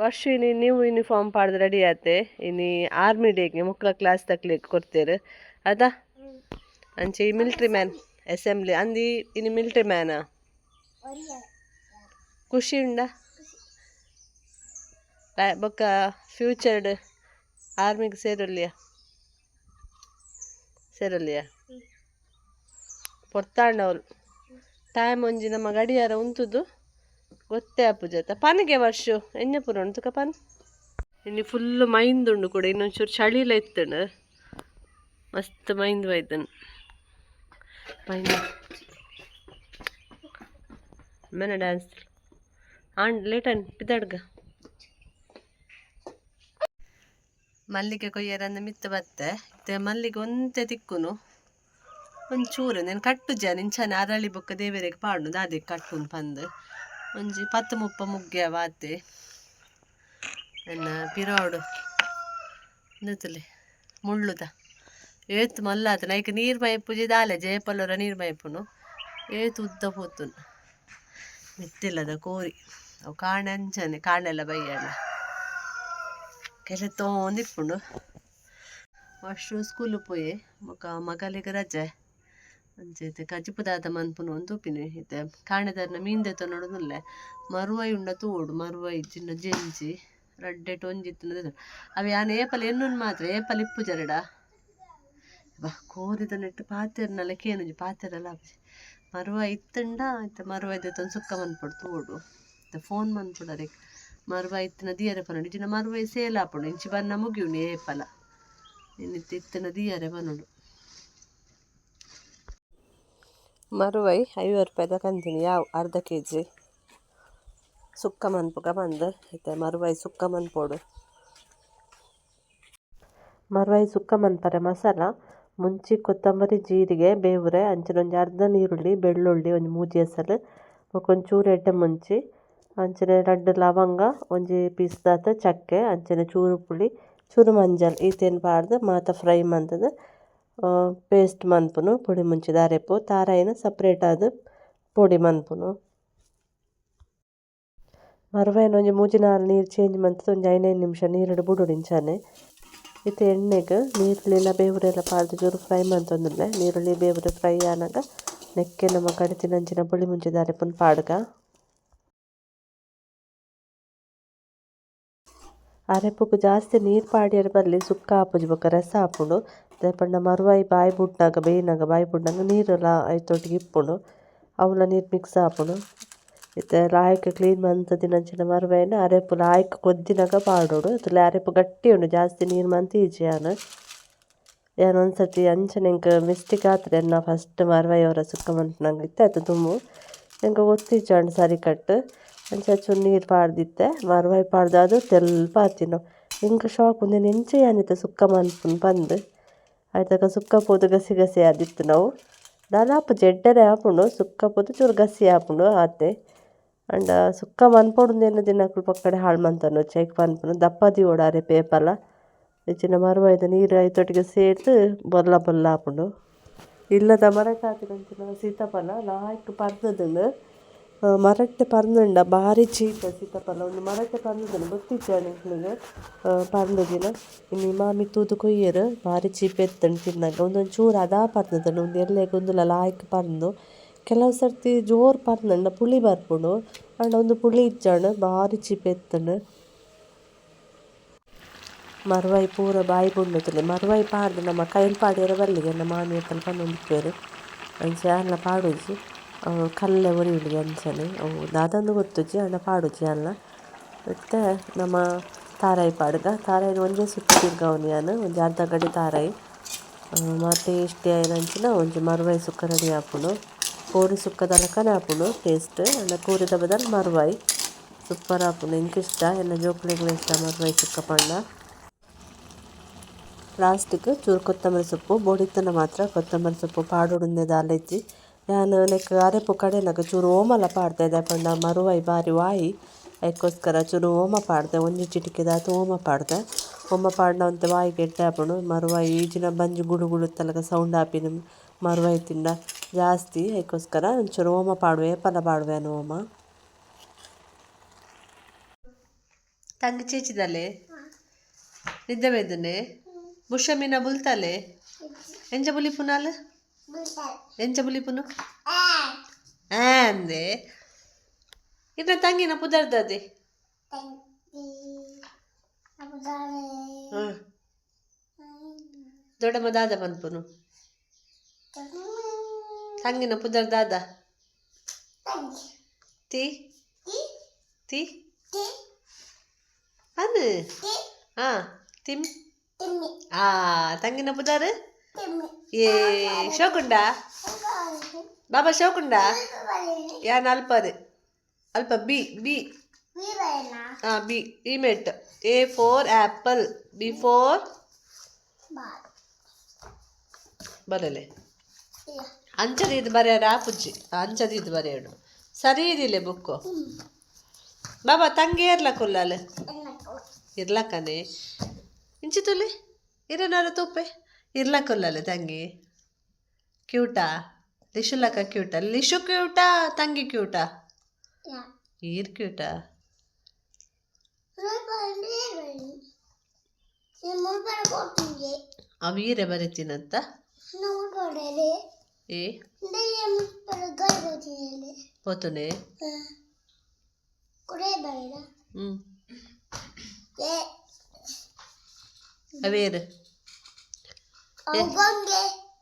ವರ್ಷ ಇನಿ ನೀವು ಯೂನಿಫಾರ್ಮ್ ಪಾಡ್ದು ರೆಡಿ ಆತೆ ಇನಿ ಆರ್ಮಿ ಡೇಗೆ ಮಕ್ಕಳ ಕ್ಲಾಸ್ ತಕ್ಲಿಕ್ಕೆ ಕೊಡ್ತೇರು. ಅದಾ ಅಂಚೆ ಈ ಮಿಲ್ಟ್ರಿ ಮ್ಯಾನ್ ಅಸೆಂಬ್ಲಿ ಅಂದಿ ಇನಿ ಮಿಲ್ಟ್ರಿ ಮ್ಯಾನ ಖುಷಿ ಉಂಡ ಬೊಕ್ಕ ಫ್ಯೂಚರ್ಡ್ ಆರ್ಮಿಗೆ ಸೇರಲಿಯಾ? ಸೇರಲಿಯಾ? ಪೊರ್ತಾಂಡವಳು ಟೈಮ್ ಒಂಜಿ ನಮ್ಮ ಗಡಿಯಾರ ಉಂತುದು. ಗೊತ್ತೇ ಆಪುಜಾತ ಪನ್ಗೆ ವರ್ಷ ಎಣ್ಣೆ ಪುರ ಉಂಟು ಪನ್? ಎಣ್ಣೆ ಫುಲ್ ಮೈಂದುಂಡು ಕೂಡ ಇನ್ನೊಂಚೂರು ಚಳಿಲ ಇತ್ತಂಡು. ಮಸ್ತ್ ಮೈಂದ್ ಬೈತನ್ ಮೈಂದ್. ಮೇನ ಡ್ಯಾನ್ಸ್ ಆಂಡ್ ಲೇಟನ್ ಪಿದಾಡ್ಗ. ಮಲ್ಲಿಗೆ ಕೊಯ್ಯರನ್ನು ಮಿತ್ತ ಬತ್ತೆ. ಮಲ್ಲಿಗೆ ಒಂತೆ ತಿಕ್ಕುನು. ಒಂಚೂರು నేను ಕಟ್ಟುಜ ನಿಂಚನೆ ಅರಳಿ ಬೊಕ್ಕ ದೇವರಿಗೆ ಪಾಡು ದಾದಿ ಕಟ್ಟುನ್ ಪಂದ್. ಒಂಜಿ ಪತ್ತು ಮುಪ್ಪ ಮುಗ್ಗೆ ವಾತೆ ಎನ್ನ ಪಿರೋಡು. ನಿಂತಲೆ ಮುಳ್ಳುದ. ಏತ್ ಮಲ್ಲಾತ ನೈಕ್ ನೀರು ಮೈಪುಜಿ ದಾಲೆ ಜಯಪಲ್ಲರ ನೀರು ಮೈಪುನು ಏತ್ ಉದ್ದ ಪೋತುನು ಮಿತ್ತಿಲ್ಲದ ಕೋರಿ. ಅವು ಕಾಣೆ ಅಂಚನೆ, ಕಾಣೆಲ್ಲ ಬೈಯಲ್ಲ ಕೆಲತೋಂದಿಪ್ಪುಂಡು ವರ್ಷ ಸ್ಕೂಲ್ ಪೋಯೆ. ಮಗ ಮಗಲಿಗೆ ರಜೆ. ಅಂಚೆತೆ ಕಜಿಪುದಾದ ಮನ್ಪುನ ಒಂದು ಉಪ್ಪಿನ ಇತ್ತೆ ಕಾಣೆದಾರ್ನ ಮೀನ್ದೆತ ನೋಡುದುಲ್ಲೆ? ಮರುವೈ ಉಂಡ ತೋಡು ಮರುವೈ ಚಿನ್ನ ಜೆಂಜಿ ರಡ್ಡೆಟ್ ಒಂಜಿತ್ತು ಅವು ಯಾನ್ ಏಪಲ್ ಎನ್ನುನ್ ಮಾತ್ರ ಏಪಲ್ ಇಪ್ಪು ಜರಡ. ಬಾ ಕೋರಿದ ನೆಟ್ಟು ಪಾತೆರ್ನಲ್ಲ ಕೇನುಜಿ ಪಾತೆರಲ್ಲ ಮರುವ ಇತ್ತಂಡ, ಆಯ್ತು ಮರುವ ಇದ್ದೈತೆ ಒಂದು ಸುಕ್ಕ ಮನ್ಪುಡು ತೋಡು ಫೋನ್ ಮನ್ಪಡ ಅದಕ್ಕೆ ಮರುವ ಇತ್ತಿನ ದಿಯರೆ ಪನೋಡು ಇಜಿನ ಮರುವ ಸೇಲ್ ಆಪುಂಡು, ಇಂಚಿ ಬನ್ನ ಮುಗಿಯುನಿ ಏಪಲ ಇನ್ನಿತ್ತು ಇತ್ತಿನ ದಿಯರೆ ಬನ್ನುಡು ಮರುವೈ ಐವತ್ತು ರೂಪಾಯಿದ ಕಂತೀನಿ ಯಾವ ಅರ್ಧ ಕೆ ಜಿ ಸುಕ್ಕ ಮನ್ಪುಗ ಬಂದು ಐತೆ ಮರುವೈ ಸುಕ್ಕ ಮನ್ಪೋಡು ಮರುವೈ ಸುಕ್ಕ ಮನ್ಪರೆ ಮಸಾಲ ಮುಂಚಿ ಕೊತ್ತಂಬರಿ ಜೀರಿಗೆ ಬೇವುರೆ ಅಂಚಿನ ಒಂಜಿ ಅರ್ಧ ನೀರುಳ್ಳಿ ಬೆಳ್ಳುಳ್ಳಿ ಒಂಜಿ ಮೂಜಿ ಹೆಸರು ಒಂಚೂರು ಎಡ್ಡೆ ಮುಂಚಿ ಅಂಚನೆ ರಡ್ಡ್ ಲವಂಗ ಒಂಜಿ ಪೀಸ್ ದಾತ ಚಕ್ಕೆ ಅಂಚನೆ ಚೂರು ಪುಳಿ ಚೂರು ಮಂಜಲ್ ಈತೇನು ಪಾಡ್ದು ಮಾತ ಫ್ರೈ ಮಂತದ ಪೇಸ್ಟ್ ಮನ್ಪುನು ಪೊಡಿ ಮುಂಚಿದ ಅರೆಪು ತಾರಾಯಿನ ಸಪ್ರೇಟ್ ಆದ್ ಪೊಡಿ ಮನ್ಪುನು ಮರುವಾಯಿನ ಒಂಜಿ ಮೂಜಿ ನಾಲ್ ನೀರು ಚೇಂಜ್ ಮಂತದ ಒಂಜಿ ಐನೈದು ನಿಮಿಷ ನೀರುಡು ಬುಡುಡು ಇಂಚಾನೆ ಇತ್ತೆ ಎಣ್ಣೆಗ್ ನೀರುಳ್ಳಿಲ ಬೇವುರೆಲ್ಲ ಪಾಡ್ದು ಚೂರು ಫ್ರೈ ಮಂತೊಂದುಲ್ಲೆ ನೀರುಳ್ಳಿ ಬೇವುರೆ ಫ್ರೈ ಆನಾಗ ನೆಕ್ಕೆ ನಮ್ಮ ಕಡಿತಿನಂಚಿನ ಪುಳಿ ಮುಂಚಿದ ಅರೆಪುನ ಪಾಡ್ಗ ಅರೆಪುಗು ಜಾಸ್ತಿ ನೀರು ಪಾಡ್ಯರೆ ಬಲ್ಲಿ ಸುಕ್ಕ ಆಪುಜಿ ಬೊಕ ರಸ ಆಪುಂಡು ಪಂಡ ಮರುವಾಯಿ ಬಾಯಿ ಬುಡ್ನಾಗ ಬೇಯಿನಾಗ ಬಾಯಿ ಬುಡ್ನಾಗ ನೀರುಲ ಐತೊಟ್ಟಿಗೆ ಇಪ್ಪುಂಡು ಅವನ್ನ ನೀರು ಮಿಕ್ಸ್ ಆಪುಂಡು ಇತ್ತೆ ಲಾಯ್ಕ್ ಕ್ಲೀನ್ ಮಂತದಿನಂಚಿನ ಮರುವಾಯಿನ ಅರೆಪು ಲಾಯ್ಕ್ ಕೊದ್ದಿನಾಗ ಪಾಡೋಡು. ಅತ್ಲೆ ಅರೆಪು ಗಟ್ಟಿ ಉಂಡು ಜಾಸ್ತಿ ನೀರು ಮಂತ ಈಜಿ ಯಾನು ಯಾನ್ ಒಂದ್ಸತಿ ಅಂಚನೆ ಎಂಕ್ ಮಿಸ್ಟೇಕ್ ಎನ್ನ ಫಸ್ಟ್ ಮರುವಾಯಿ ಅವರ ಸುಕ್ಕ ಮನ್ಪುನಂಗ ಇತ್ತೆ ಆಯ್ತು ತುಂಬು ಎಂಕ್ ಗೊತ್ತಿಜ್ಜಾಂಡ್ ಸರಿ ಕಟ್ಟು. ಅಂಚು ಚೂರು ನೀರು ಪಾಡ್ದಿತ್ತೆ, ಮರುವಾಯಿ ಪಾಡ್ದಾದ್ ತೆಲ್ಪ ಆತಿನ ಎಂಕ್ ಶಾಕ್ ಉಂದೆನ್ ನೆಂಚೆ ಯಾನಿತ್ತೆ ಸುಕ್ಕ ಮನ್ಪುನ ಪಂದ್ ಐತಕ ಸುಕ್ಕ ಪೋದು ಗಸಿ ಗಸಿ ಆದಿತ್ತು ನಾವು. ದಾದಾಪು ಜೆಡ್ಡರೆ ಆಪುಂಡು, ಸುಕ್ಕ ಪೋದು ಚೂರು ಗಸಿ ಆಪುಂಡು, ಆತೆ. ಅಂಡ ಸುಕ್ಕ ಮನ್ಪೊಡುಂದೇನು ದಿನಕುಲು ಪಕ್ಕಡೆ ಹಾಳು ಮಂತನು ಚೈಕ್ ಪನ್ಪುನು, ದಪ್ಪ ದಿಯೋಡಾರೆ ಪೇಪಲ. ಇಜ್ಜಿನ ಮರುವಾಯ್ದ ನೀರು ಐತೊಟ್ಟಿಗೆ ಸೇರ್ದು ಬೊಲ್ಲ ಬೊಲ್ಲ ಆಪುಂಡು. ಇಲ್ಲದ ಮರಟ್ ಆತಿನಂಚಿನ ಸೀತಾಫಲ ಲಾಯ್ಕ್ ಪರ್ದದುಂಡು ಮರಟ್ಟೆ ಪರ್ಂದುಂಡ ಬಾರಿ ಚೀಪ ಸೀತಾಫಲ ಉಂದು ಮರಟ್ಟೆ ಪರ್ಂದದುಂಡು ಗೊತ್ತಿಜ್ಜಾಂಡ್ ನಿಕ್ಲೆಗ್ ಪರ್ಂದದಿನ ಇನ್ನು ಮಾಮಿ ತೂದು ಕೊಯ್ಯೆರ್ ಬಾರಿ ಚೀಪ್ ಎತ್ತುಂಡು ತಿನ್ನಗ ಉಂದೊಂಚೂರು ಚೂರು ಅದಾ ಪರ್ಂದದುಂಡು ಉಂದು ಎಲ್ಲೆಗ್ ಉಂದುಲ ಲಾಯ್ಕ್ ಪರ್ಂದು ಕೆಲವು ಸರ್ತಿ ಜೋರು ಪರ್ಂದುಂಡ ಪುಳಿ ಬರ್ಪುಂಡು, ಆಂಡ ಉಂದು ಪುಳಿ ಇಜ್ಜಾಂಡ್ ಬಾರಿ ಚೀಪ್ ಎತ್ತುಂಡು ಮರುವಾಯಿ ಪೂರ ಬಾಯಿ ಬುಡ್ನೊತ್ತುಲೆ ಮರುವಾಯಿ ಪಾಡ್ದ್ ನಮ ಕೈಲ್ ಪಾಡ್ಯರೆ ಬಲ್ಲಿಗೆ ನಮ್ಮ ಮಾಮಿ ಅತ್ತಲು ಪನ್ನೊಂದಿಪ್ಪೆರ್ ಅಂಚೆ ಎಲ್ಲ ಪಾಡೊಂಜಿ ಕಲ್ಲೆ ಒರಿಯುಂಡು ಅಂಚನೆ ದಾದಂದು ಗೊತ್ತುಜಿ ಆಂಡ ಪಾಡೊಂಜಿ ಅಲ್ಲ ಇತ್ತೆ ನಮ ತಾರಾಯಿ ಪಾಡ್ಗ. ತಾರಾಯಿನ ಒಂಜೇ ಸುತ್ತು ತಿರ್ಗಾವನಿ ಯಾನ್ ಒಂಜಿ ಅರ್ಧ ಗಡಿ ತಾರಾಯಿ. ಮ ಟೇಸ್ಟಿ ಅಂಚಿನ ಒಂಜಿ ಮರುವಾಯಿ ಸುಕ್ಕ ರೆಡಿ ಆಪುಂಡು ಕೋರಿ ಸುಕ್ಕ ಲಕನೆ ಆಪುಂಡು ಟೇಸ್ಟ್ ಆಂಡ ಕೋರಿದ ಬದಲು ಮರುವಾಯಿ ಸೂಪರ್ ಆಪುಂಡು ಎಂಕ್ ಇಷ್ಟ ಎನ್ನ ಜೋಕುಲೆಗ್ಲ ಇಷ್ಟ ಮರುವಾಯಿ ಸುಕ್ಕ ಪಂಡ ಲಾಸ್ಟಿಗೆ ಚೂರು ಕೊತ್ತಂಬರಿ ಸೊಪ್ಪು, ಬೋಡಿತನ ಮಾತ್ರ ಕೊತ್ತಂಬರಿ ಸೊಪ್ಪು ಪಾಡೊಡುಂದೆ ದಾಲ ಯಾನ್ ನೆಕ್ಕ್ ಅರೆಪು ಕಡೆನಗ ಚೂರು ಓಮಲ ಪಾಡ್ದೆ ಪಂಡ ಮರುವಾಯಿ ಬಾರಿ ವಾಯಿ ಐಕೋಸ್ಕರ ಚೂರು ಓಮ ಪಾಡ್ದೆ, ಒಂಜಿ ಚಿಟಿಕಿದಾತು ದಾತ ಓಮ ಪಾಡ್ದೆ. ಓಮ ಪಾಡ್ನ ವಾಯಿ ವಾಯಿಗೆ ಎಡ್ಡೆ ಆಪುಂಡು ಮರುವಾಯಿ ಈಜಿನ ಬಂಜಿ ಗುಡು ಇತ್ತಲಕ ಸೌಂಡ್ ಆಪಿನ ಮರುವಾಯಿ ತಿಂಡ ಜಾಸ್ತಿ ಐಕೋಸ್ಕರ ಒಂಚೂರು ಓಮ ಪಾಡುವೆ, ಪಲ ಪಾಡುವೆ ಓಮ ತಂಗಿ ಚೇಚಿದಲೆ? ನಿದ್ದೆ ಬೇದನೆ? ಬುಷಮಿನ ಬುಲ್ತಲೆ? ಎಂಜ ಬುಲಿ ಪುನಾಲ್? ಎಂಜ ಬುಲಿ ಪುನು ಆ ಅಂದೆ ಇನ್ನ ತಂಗಿನ ಪುದರ್ದದೆ ಹ್ಮ್ ದೊಡ್ಡಮ್ಮ ದಾದ ಪನ್ಪುನು ತಂಗಿನ ಪುದರ್ ದಾದ ತಿ ತಿ ಅನ್ ಹಾ ತಿಮ್ ಆ ತಂಗಿನ ಪುದರ್ ಏ, ಶೋಕುಂಡ? ಬಾಬಾ ಶೋಕುಂಡ? ಯಾನ್ ಅಲ್ಪದೆ ಅಲ್ಪ ಬಿ ಬಿ. ಆ B ಇಮೆಟ್ A for apple. B for ಬರಲೆ. ಅಂಚದಿದ್ದು ಬರೆಯಾರ ಆಪುಜ್ಜಿ ಇದು ಬರೆಯೋಡು ಸರಿ ಇದಿಲ್ಲ ಬುಕ್ಕು. ಬಾಬಾ, ತಂಗಿ ಇರ್ಲಕ್ಕುಲ್ಲಾಲ ಇರ್ಲಕ್ಕನೆ ಇಂಚಿ ತುಲಿ, ಇರನಾರ ಇರ್ಲಕ್ಕುಲ್ಲಲೆ ತಂಗಿ ಕ್ಯೂಟಾ ಲಿಶುಲಕ್ಕ ಕ್ಯೂಟ ಲಿಶು ಕ್ಯೂಟಾ ತಂಗಿ ಕ್ಯೂಟಾ ಈರ್ ಕ್ಯೂಟಾ ಅವೀರೆ ಬರೀತೀನಂತ ಏ పోతునే ಹ್ಮ್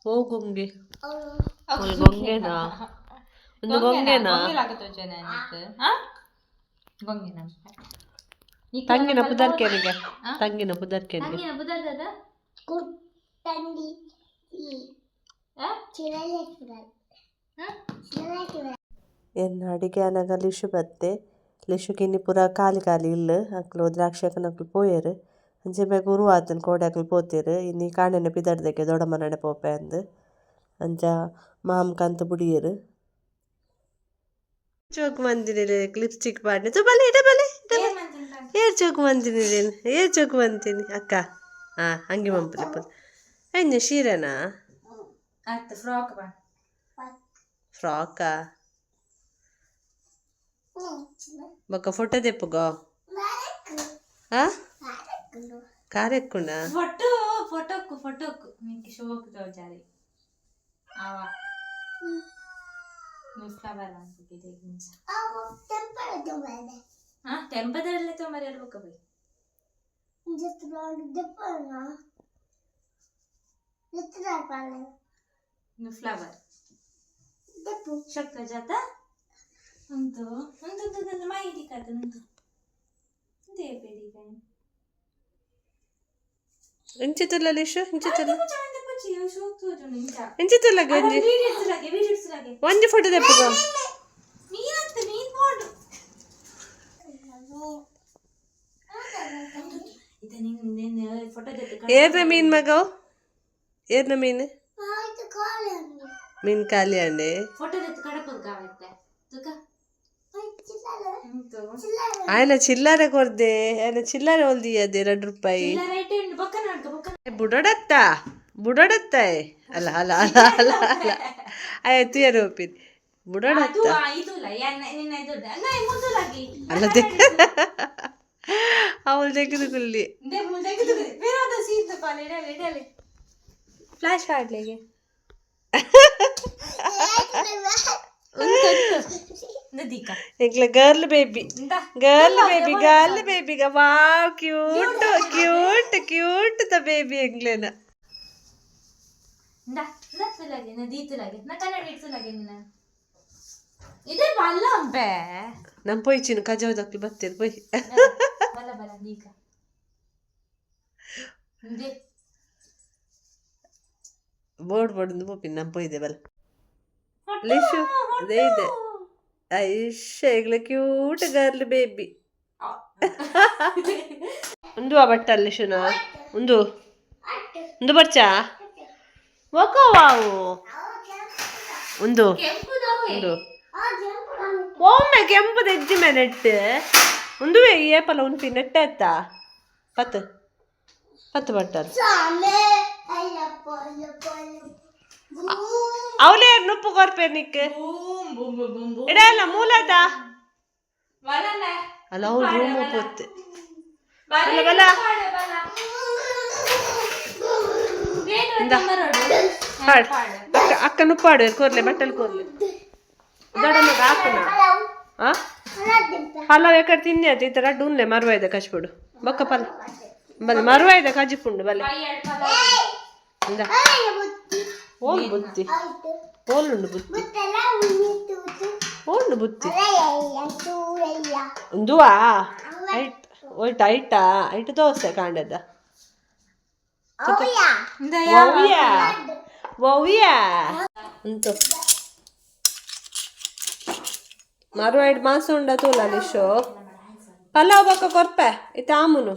ಹೋಗುಂಗೆ ಒಂದು ಗೊಂಗೆನಾ ಒಂದು ಗೊಂಗೆನಾ ತಂಗಿನ ಪುದರ್ಕೆರಿಗೆ ತಂಗಿನ ಪುದರ್ಕೆರಿಗೆ ಎನ್ನ ಅಡಿಗೆ ಅನಗ ಲಿಶು ಬತ್ತೆ ಲಿಶು ಇನ್ನಿ ಪೂರ ಖಾಲಿ ಖಾಲಿ ಇಲ್ಲ. ಅಕ್ಲು ದ್ರಾಕ್ಷಿ ಅಕ್ಲು ಪೋಯರು. ಅಂಚೆ ಮ್ಯಾಗ ಉರು ಆತನ ಕೋಡೆ ಅಕ್ಲು ಪೋತೀರು ಇನ್ನಿ ಕಾಣೆನ ಪಿದಡ್ದಕ್ಕೆ ದೊಡ್ಡಮ್ಮ ನಡೆ ಪೋಪೆ ಅಂದು ಅಂಚ ಮಾಮ್ ಕಂತ ಬುಡಿಯರು ಚೋಕ್ ಮಂದಿನಿ ಲಿಪ್ಸ್ಟಿಕ್ ಪಾಡ್ನೆ ತು ಬಲೆ ಇಡ ಬಲೆ ಏರ್ ಚೋಕ್ ಮಂದಿನಿ ಏರ್ ಚೋಕ್ ಮಂತೀನಿ ಅಕ್ಕ ಹಾ ಹಂಗೆ ಮಂಪಲಿ ಅಯ್ಯ ಶೀರನಾ ಫ್ರಾಕ್ ಬಾ ಫ್ರಾಕಾ ಬೊಕ್ಕ ಫೋಟೋ ತೆಪ್ಪುಗೋ ಹಾ ಕಾರೆಕ್ಕುಂಡ ಫೋಟೋ ಫೋಟೋಕ್ಕು ಫೋಟೋಕ್ಕು ನಿಂಗೆ ಶೋಕ್ ತೋಜಾರಿ ಆವ ಫ್ಲವರ್ ಅನ್ಬಿಟ್ಟಿದೆ ನಿಮಿಷ ಹಾ ಟೆಂಪದಲ್ಲೇ ತೊಂಬರಿ ಇರ್ಬೇಕು ಬೈ ಫ್ಲವರ್ ಶಕ್ಕ ಜಾತ ಉಂಟು ಉಂಟು ಉಂಟು ಉಂಟು ಮಾಹಿತಿ ಕತೆ ಉಂಟು ಇದೇ ಬೇಡಿ ಕಣೆ ಇಂಚಿತಲ್ಲ ಲಿಶು? ನಿಂಚ ಇಂಚಿತಲ್ಲ ಗಂಜಿ ಒಂಜಿ ಫೋಟೋ ತೆಪ್ಪುಗೋ ಏರ್ನ ಮೀನ್ ಮಗವ್ ಏರ್ನ ಮೀನ್? ಮೀನ್ ಖಾಲಿ ಅಂಡೆ ಫೋಟೋ ఆయన చిల్లర కొద్దే ఆయన చిల్లర ಹೊಲ್ದಿ ಅದು ಎರಡು ರೂಪಾಯಿ ಇಲ್ಲ ರೈಟ್ ಉಂಟು ಬೊಕ್ಕ ನಾಡ್ಕ ಬೊಕ್ಕ ಬುಡಡತ್ತ ಬುಡಡತ್ತ ಅಲ್ಲ ಅಲ್ಲ ಅಲ್ಲ ಅಲ್ಲ ಅಲ್ಲ ಆಯ್ತು ಯಾರು ಒಪ್ಪಿದ್ ಅದು ಬುಡಡತ್ತ ಆ, ಇದು ಇಲ್ಲ ಯಾನ್ ನಿನ್ನ ಇದು ನಾ ಮುದ್ದುಲಾಗಿ ಅಲ್ಲದೆ ಅವಳು ತೆಗೆದು ಕುಲ್ಲಿ ದೇ ಮುಂದೆ ವಿರೋಧ ಸೀತು ಪಾಲೆ ಇಡಲಿ ಇಡಲಿ flash ಆಡ್ಲಿಗೆ ದೀಕ. Girl baby girl baby girl ಬೇಬಿಗ wow cute cute cute the baby ಎಂಗ್ಲೇನ ನಮ್ ಪೊಯ್ಚಿನ ಕಜಾವ್ದಕ್ಕೆ ಬರ್ತೇನೆ ಪೊಯ್. ಬೋರ್ಡ್ ಬೋರ್ಡ್ ಪೋಪಿನ ನಮ್ ಪೊಯ್ದೆ ಬಲ ಲಿಶು ಅದೇ ಇದೆ. ಐಶ ಈಗಲೇ ಕ್ಯೂಟ್ ಗರ್ಲ್ ಬೇಬಿ ಒಂದು ಆ ಬಟ್ಟ ಶುನ? ಒಂದು ಒಂದು ಬರ್ಚಾ? ಒಕ್ಕ ವಾವು. ಒಂದು ಉಂದು? ಒಂದು ಒಮ್ಮೆ ಕೆಂಪು ತೆಜ್ಜಿ ಮೇಲೆ ನೆಟ್ಟು ಒಂದು ಏಪಲ ಪಿ ನೆಟ್ಟೆ ಅತ್ತ ಪತ್ತು. ಪತ್ತು ಬಟ್ಟಲು. ಬೂಮ್ ಬೂಮ್ ಇಡಲ್ಲ ಮೂಲದ? ವಲನ ಅಲ್ಲ ಅವ್ರು ರೂಮ್ ಪೊತ್ತೆ ಬಲ ಬಲ ಪಾಡು. ಅಕ್ಕ ಅಕ್ಕನು ಪಾಡು ಕೋರ್ಲೆ ಬಟ್ಟಲು ಕೋರ್ಲೆ. ಮಗ ಹಾಕುನ? ಹಲವು ಎಕಡೆ ತಿನ್ನಿ ಆಯ್ತು ಈ ಥರ ಡೂನ್ಲೆ ಮರುವಾಯ್ದ ಕಚ್ಬಿಡು. ಬೊಕ್ಕ ಪಲ್ಲ ಬಲ್ಲ ಮರುವಾಯ್ದ ಕಜಿಪುಂಡು ಬಲ್ಲ ಇಂದ. ಓಲ್ ಬುತ್ತಿ ಓಲುಂಡು ಬುತ್ತಿ ಓಲ್ಡು ಬುತ್ತಿ ದುವಾ ಐಟ್ ಒಯ್ಟ ಐಟ ಐಟ್ ದೋಸೆ ಕಾಂಡದ ವೌಯ್ಯ ವೌಯ್ಯ ಅಂತು ಮರುವಾಯ್ಡ್ ಮಾಸ ಉಂಡ ತೂಲ ನಿಶು ಪಲಾವ್ ಬಕ್ಕ ಕೊರ್ಪೆ ಇತ್ತ ಆಮುನು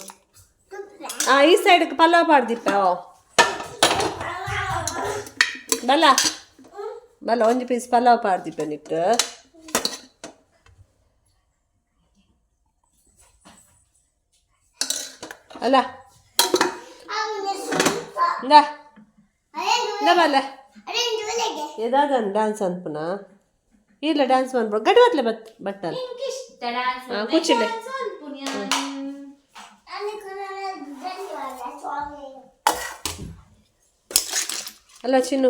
ಆ ಈ ಸೈಡ್ ಪಲಾವ್ ಪಾಡ್ದಿಪ್ಪ ಓ ಬಲ ಬಲ್ಲ ಒಂದು ಪೀಸ್ ಪಲಾವ್ ಪಾಡ್ದಿಪ್ಪ ನಿಟ್ಟು ಅಲ್ಲ ಬಲ್ಲ ಎದಾದನ್ ಡ್ಯಾನ್ಸ್ ಅನ್ಪುನ ಇಲ್ಲ ಡ್ಯಾನ್ಸ್ ಮಾಡ್ಬೋದು ಗಡಿ ಬತ್ ಬಟ್ಟಲ್ ಹಾ, ಕೂಚಿಲೆ ಅಲ್ಲ ಚಿನ್ನು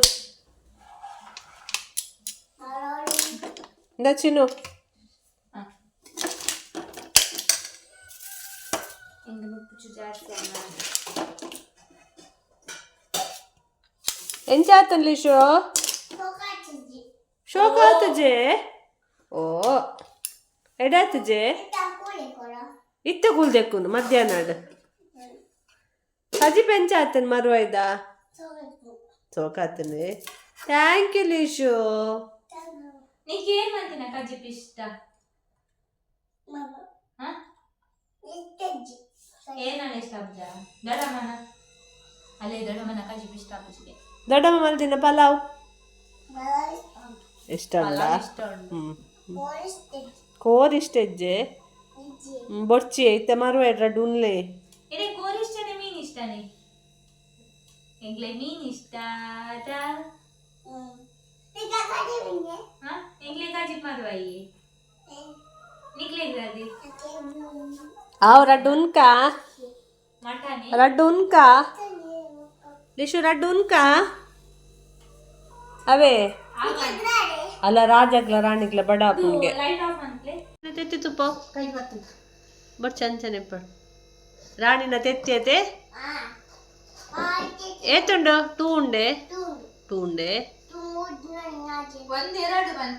ಇಂದ ಚಿನ್ನು ಎಂಚಾತನ್ಲಿ ಶೋ ಶೋ ಕಾತಜೆ ಓ ಎಡಾತಜೆ ಇತ್ತ ಕೂಲ್ದೆಕ್ಕುನು ಮಧ್ಯಾಹ್ನ ಹಜಿ ಪೆಂಚಾತನ್ ಮರುವಾಯ್ದ ಸೋಕಾತನೆ ಥ್ಯಾಂಕ್ ಯು ಲೀಶು ನೀಕೇನ್ ಮಾಡ್ತೀನ ಕಜಿಪ್ ಇಷ್ಟ ಹ? ಏನನ್ನ ಇಷ್ಟ ಅಬ್ಜ ದೊಡ್ಡಮ್ಮನ? ಅಲ್ಲೇ ದೊಡ್ಡಮ್ಮನ ಕಜಿಪ್ ಇಷ್ಟ ಅಪ್ಪಜಿಗೆ ದೊಡ್ಡಮ್ಮ ಮಲ್ದಿನ ಪಲಾವ್? ಇಷ್ಟ ಅಲ್ಲ? ಇಷ್ಟ ಉಂಟು. ಹ್ಮ್ ಕೋರಿಷ್ಟೆಜ್ಜೆ ಹ್ಮ್, ಬೊರ್ಚಿ ಐತೆ ಮರುವಾಯ್ಡ್ರ ಡುನ್ಲೆ. ಇದೇ ಕೋರಿ ಇಷ್ಟನೇ ಮೀನ್ ಇಷ್ಟನೇ? ಎಂಗ್ಲೆ ಮೀನ್ ಇಷ್ಟ ತಾ? ಹ? ಎಂಗ್ಲೆ ಕಜಿಪ್ ಮರುವಾಯಿ ನಿಕ್ಲೆ ಇದ್ರದಿ ಅವ್ ರಡ್ಡು ಉನ್ಕಾ ಮಟನೆ ರಡ್ಡು ಉನ್ಕಾ ಲಿಶು ರಡ್ಡು ಉನ್ಕಾ ಅವೇ ಅಲ್ಲ ರಾಜಗ್ಲ ರಾಣಿಗ್ಲ ಬಡ ಅಪ್ಪನ್ಗೆ ಲೈಟ್ ಆಫ್ ಅಂತ್ಲೆ ತೆತ್ತಿ ತುಪ್ಪ ಕೈ ಬರ್ತದೆ ಬಟ್ ಚಂಚನೆ ಪಡ್ ರಾಣಿನ ತೆತ್ತಿ ಐತೆ ಏತುಂಡು? ಟೂ ಉಂಡೆ? ಟೂ. ಉಂಡೆ. ಎಲ್ಲ ಬನ್.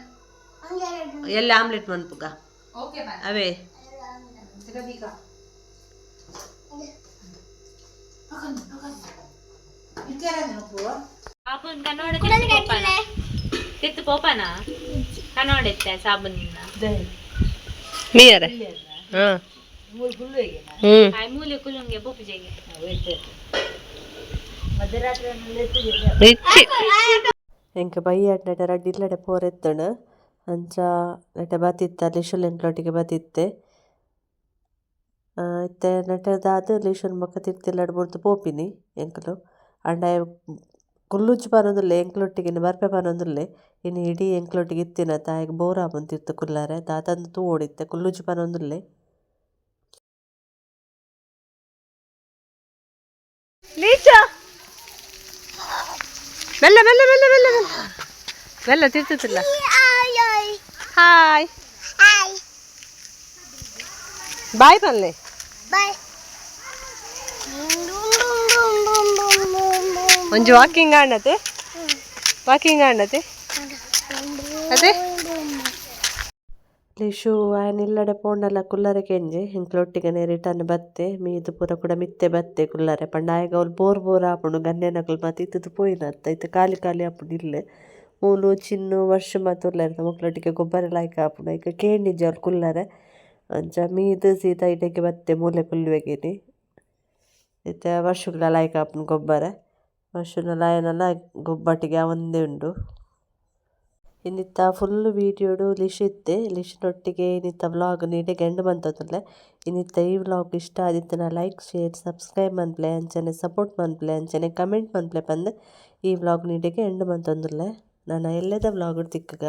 ಎಲ್ಲಿ ಆಮ್ಲೆಟ್ ಮನ್ಪುಗ ಓಕೆ ಬನ್. ಅವೇ. ಸಾಬೂನ್ ಕನ್ನಡ ತಿತ್ತು ಪೋಪನ ಕನ್ನಡ ಇತ್ತೆ ಸಾಬೂನಿಂದ. ನೀರ ಹ್ಮ್. ಮೂಲೆ ಕುಲುಂಗೆ ಪೂಪುಜೆಗೆ ಎಂಕ ಬೈಯಾಡ್ ನೆಟ ರಡ್ಡ್ ಇಲ್ಲಡೆ ಪೋರೆತ್ತಣ. ಅಂಚ ನೆಟ ಬತ್ತಿತ್ತ ಲಿಶುಲ್ ಎಂಕ್ಲೊಟ್ಟಿಗೆ ಬತ್ತಿತ್ತೆ. ಇತ್ತೆ ನೆಟದಾದ ಲಿಶುಲ್ ಬೊಕ್ಕ ತಿರ್ತಿಲ್ಲಡ್ ಬುರ್ದು ಪೋಪಿನಿ ಎಂಕಲು. ಅಂಡ ಕುಲ್ಲುಜ್ ಪನೊಂದುಲ್ಲೆ ಎಂಕ್ಲೊಟ್ಟಿಗೆ ಬರ್ಪೆ ಪನೊಂದುಲ್ಲೆ. ಇನ್ನು ಇಡೀ ಎಂಕ್ಲೊಟ್ಟಿಗೆ ಇತ್ತಿನ ತಾಯಿಗೆ ಬೋರಾ ಆಪುಂತಿತ್ತು ಕುಲ್ಲಾರೆ. ದಾತಂದು ತೂ ಓಡಿತ್ತೆ ಕುಲ್ಲುಜ್ಜಿ ಪನೊಂದುಲ್ಲೆ. ಲೀಚಾ! ಮೆಲ್ಲ ಮೆಲ್ಲ ಮೆಲ್ಲ ಮೆಲ್ಲ ಮೆಲ್ಲ ತಿರ್ತಿಲ್ಲ ಹಾಯ್ ಬಾಯ್ ಪಲ್ಲೆ ಒಂಜಿ ವಾಕಿಂಗ್ ಆಣತೆ ವಾಕಿಂಗ್ ಆಣತೆ ಅದೇ ಲಿಶು ಆಯನ ಇಲ್ಲಡೆ ಪೋಂಡಲ ಕುಲ್ಲರೆ ಕೆಂಜೆ ಎಂಕ್ಲೊಟ್ಟಿಗನೆ ರಿಟರ್ನ್ ಬತ್ತೆ ಮೀದು ಪೂರ ಕೂಡ ಮಿತ್ತೆ ಬತ್ತೆ ಕುಲ್ಲರೆ ಪಂಡ ಆಯ್ಗ ಅವ್ಲು ಬೋರ್ ಬೋರ್ ಆಪುಂಡು ಗನ್ನೆನಕಲ್ ಮತ್ತೆ ಇತ್ತದು ಪೋಯಿನ ಅತ್ತ ಇತ್ತು ಖಾಲಿ ಖಾಲಿ ಆಪುಂಡು ಇಲ್ಲೆ ಮೂಲು ಚಿನ್ನು ವರ್ಷ ಮತ್ತು ಉರ್ಲಾರೆ ಮಕ್ಳೊಟ್ಟಿಗೆ ಗೊಬ್ಬರ ಲಾಯ್ಕ ಆಪುಂಡು ಈಗ ಕೇಂಡಿಜ್ಜೆ ಅವ್ಲು ಕುಲ್ಲರೆ ಅಂಚ ಮೀದು ಸೀತಾ ಇಟೆಗೆ ಬತ್ತೆ ಮೂಲೆ ಕುಲ್ಲುವೆಗಿನಿ ಇತ್ತ ವರ್ಷಗಳ ಲಾಯ್ಕ ಆಪುಂಡು ಗೊಬ್ಬರ ವರ್ಷನ ಲಾಯನಲ ಗೊಬ್ಬಟ್ಟಿಗೆ ಒಂದೇ ಉಂಡು ಇನ್ನಿತ್ತ ಫುಲ್ ವೀಡಿಯೋಡು ಲಿಶಿತ್ತೆ ಲಿಶಿನೊಟ್ಟಿಗೆ ಇನ್ನಿತ್ತ ವ್ಲಾಗ್ ನೀಡೆ ಗಂಡು ಬಂತದಲ್ಲೇ ಇನ್ನಿತ್ತ ಈ ವ್ಲಾಗ್ ಇಷ್ಟ ಆದಿತ್ತನ ಲೈಕ್ ಶೇರ್ ಸಬ್ಸ್ಕ್ರೈಬ್ ಮನ್ಪ್ಲೆ ಅಂಚನೆ ಸಪೋರ್ಟ್ ಮನ್ಪ್ಲೆ ಅಂಚನೆ ಕಮೆಂಟ್ ಮನ್ಪ್ಲೆ ಬಂದು ಈ ವ್ಲಾಗ್ ನೀಡೆಗೆ ಎಂಡು ಬಂತಂದುಲ್ಲೆ ನಾನು ಎಲ್ಲೆದ ವ್ಲಾಗ್ ತಿಕ್ಕಗ?